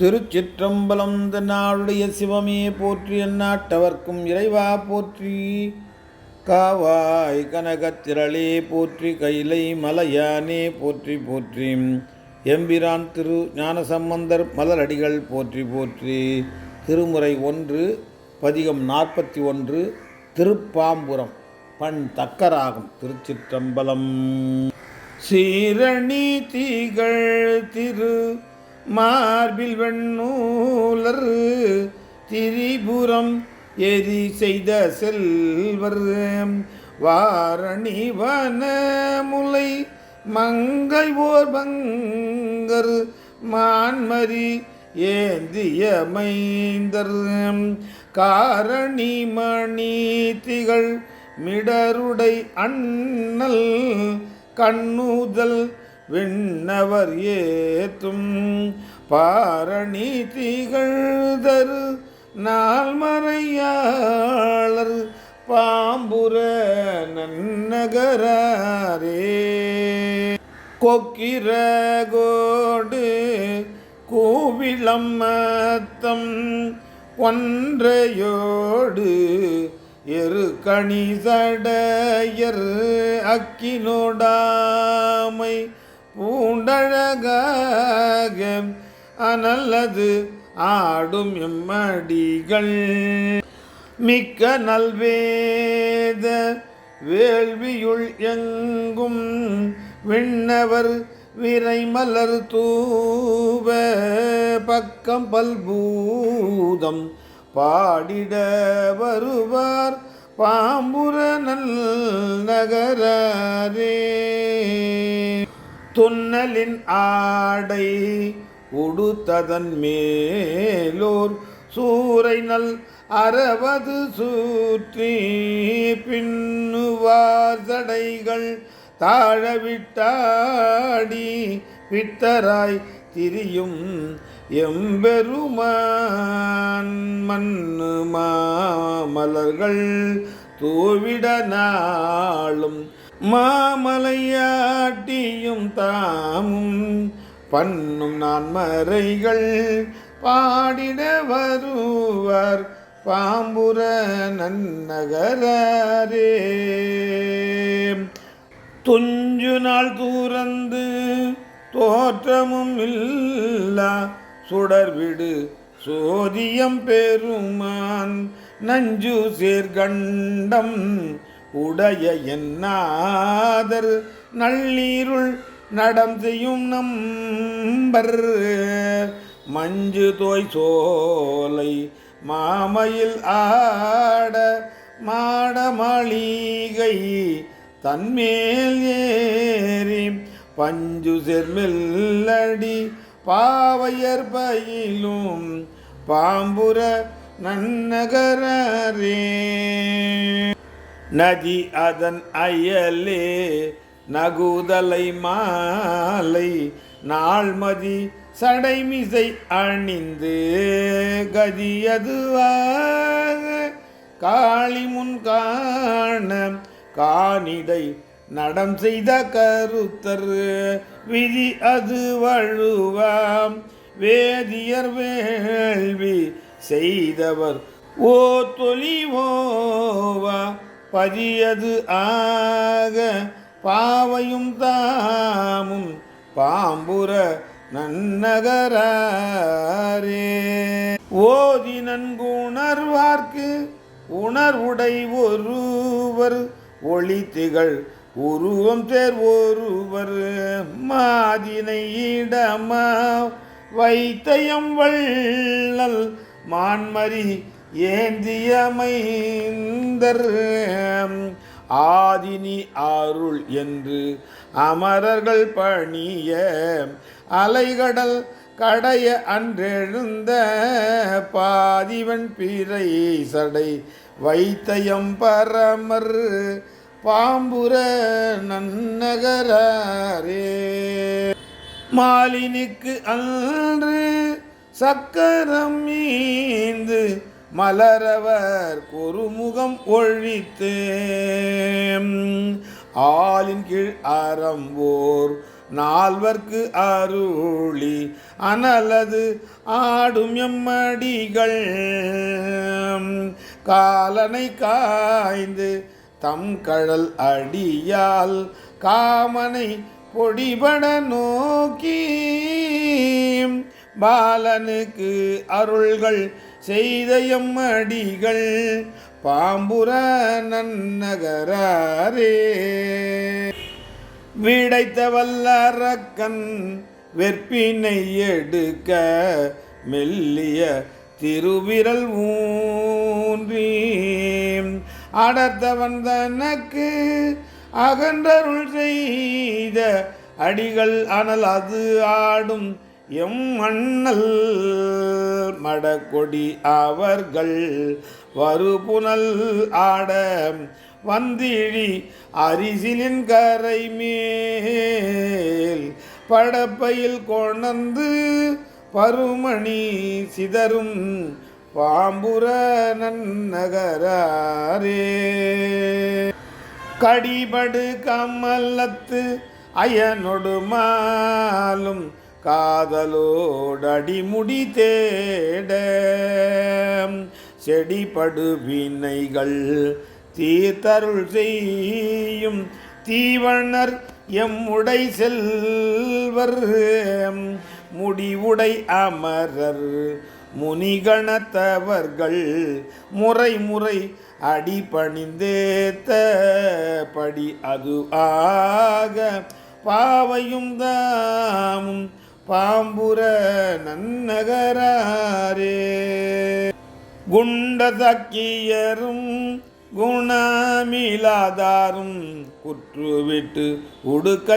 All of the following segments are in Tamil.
திருச்சிற்றம்பலம் தன்னாளுடைய சிவமே போற்றி அந்நாட்டவர்க்கும் இறைவா போற்றி. காவாய் கனகத்திரளே போற்றி கைலை மலையானே போற்றி போற்றி. எம்பிரான் திரு ஞானசம்பந்தர் மலரடிகள் போற்றி போற்றி. திருமுறை ஒன்று பதிகம் நாற்பத்தி ஒன்று திருப்பாம்புரம் பண் தக்கராகும் திருச்சிற்றம்பலம். சீரணி தீகள் திரு மார்பில் வெண்ணூலர் திரிபுரம் எரி செய்த செல்வர். வாரணி வனமுலை மங்கை ஓர் பங்கர் மான்மரி ஏந்திய மைந்தர். காரணி மணி திகழ் மிடருடை அண்ணல் கண்ணுதல் விண்ணவர் ஏத்தும் பாரணி திகழ்தரு நாள்மறையாளர் பாம்புர நன்னகரே கொக்கிரகோடு கூவிளம் மத்தம் ஒன்றையோடு எரு கணிசடையர் அக்கினோடாமை பூண்டழகாக அனல்லது ஆடும் எம்மடிகள். மிக்க நல்வேத வேள்வியுள் எங்கும் விண்ணவர் விரைமலர் தூவ பக்கம் பல்பூதம் பாடிட வருவார் பாம்புர நல் நகரே துன்னலின் ஆடை உடுத்ததன் மேலோர் சூரை நல் அறவது சூற்றி பின்னுவார் சடைகள் தாழவிட்டாடி பித்தராய் திரியும் எம்பெருமான் மண்ணு மாமலர்கள் தூவிட நாளும் மாமலையாட்டியும் தாமும் பண்ணும் நான் மறைகள் பாடிட வருவர் பாம்புர நன்னகரே துஞ்சு நாள் தூரந்து தோற்றமும் இல்லா சுடர்விடு சோதியம் பெருமான் நஞ்சு சேர்கண்டம் உடைய என்னாதர் நள்ளீருள் நடந்தையும் நம்பர். மஞ்சு தோய் சோலை மாமையில் ஆட மாடமாளிகை தன்மேல் ஏறி பஞ்சு செர்மெல்லடி பாவையர் பயிலும் பாம்புர நன்னகரே நதி அதன் அயலே நகுதலை மாலை நாள்மதி சடைமிசை அணிந்து கதியதுவாக காளி முன் காண காணிடை நடம் செய்த கருத்தர் விதி அது வழுவாம் வேதியர் வேள்வி செய்தவர் ஓ தொழிவோவா பதியது ஆக பாவையும் தாமும் பாம்புர நன்னகரே ஓதி நன்குணர்வார்க்கு உணர்வுடை ஒருவர் ஒளி திகழ் உருவம் தேர் ஒருவர் மாதினை இடமா வைத்தயம் வள்ளல் மான்மரி ஏந்தியமைந்தர் ஆதினி அருள் என்று அமரர்கள் பணிய அலைகடல் கடைய அன்றெழுந்த பாதிவன் பிறை சடை வைத்தயம் பரமர் பாம்புர நன்னகரே மாலினிக்கு அன்று சக்கரம் மீந்து மலரவர் குறுமுகம் ஒழித்து ஆளின் கீழ் அறம்போர் நால்வர்க்கு அருளி அனலது ஆடும் எம்மடிகள். காலனை காய்ந்து தம் கழல் அடியால் காமனை பொடிபட நோக்கி பாலனுக்கு அருள்கள் செய்த எம்மடிகள் பாம்புர நன்னகரே விடைத்த வல்லரக்கன் வெற்பினை எடுக்க மெல்லிய திருவிரல் ஊன்றி அடர்த்தவன் தனக்கு அகன்றருள் செய்த அடிகள் அனல் அது ஆடும் எம் அண்ணல். மடக்கொடி அவர்கள் வருபுனல் ஆட வந்திழி அரிசிலின் கரை மேல் படப்பையில் கொணந்து பருமணி சிதறும் பாம்புர நன்னகரே கடிபடு கமலத்து அயனொடுமாலும் மாலும் காதலோடடிமுடி தேட செடிபடு வினைகள் தீர்த்தருள் செய்யும் தீவணர் எம்முடை செல்வர் முடிவுடை அமரர் முனிகணத்தவர்கள் முறை முறை அடிபணிந்தேத்த படி அது ஆக பாவையும் தாமும் பாம்புர நன்னகரே குண்டதக்கியரும் குணமிலாதாரும் குற்றுவிட்டு உடுக்கையத்தாமும்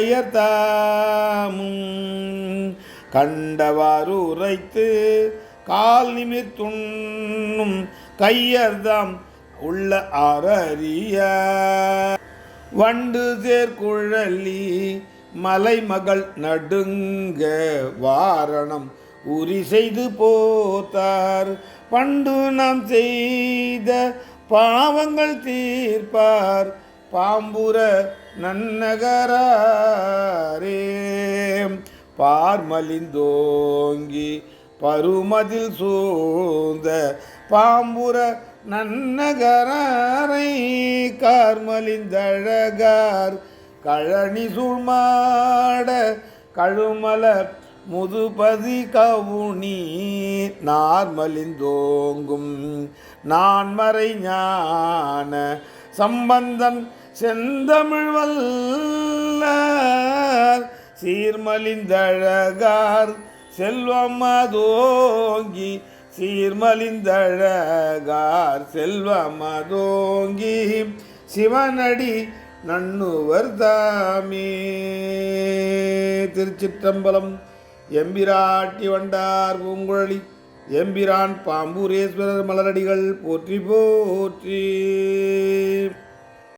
கண்டவாறு உரைத்து கால் நிமித்துண்ணும் கையர்தாம் உள்ள ஆரறிய வண்டு சேர்குழலி மலைமகள் நடுங்க வாரணம் உரி செய்து போத்தார். பண்டு நாம் செய்த பாவங்கள் தீர்ப்பார். பாம்புர நன்னகரே பார்மலிந்தோங்கி பருமதில் சூழ்ந்த பாம்புர நன்னகரை கார்மலிந்தழகார் கழனி சுழ்மாட கழுமல முதுபதி கவுனி நார்மலிந்தோங்கும் நான்மறை ஞான சம்பந்தன் செந்தமிழ் வல்லார் சீர்மலிந்தழகார் செல்வமதோங்கி சீர்மலிந்தழகார் செல்வமதோங்கி சிவனடி நண்ணுவர் தாமே திருச்சிற்றம்பலம் எம்பிராட்டி வண்டார் பூங்குழலி எம்பிரான் பாம்பூரேஸ்வரர் மலரடிகள் போற்றி போற்றி.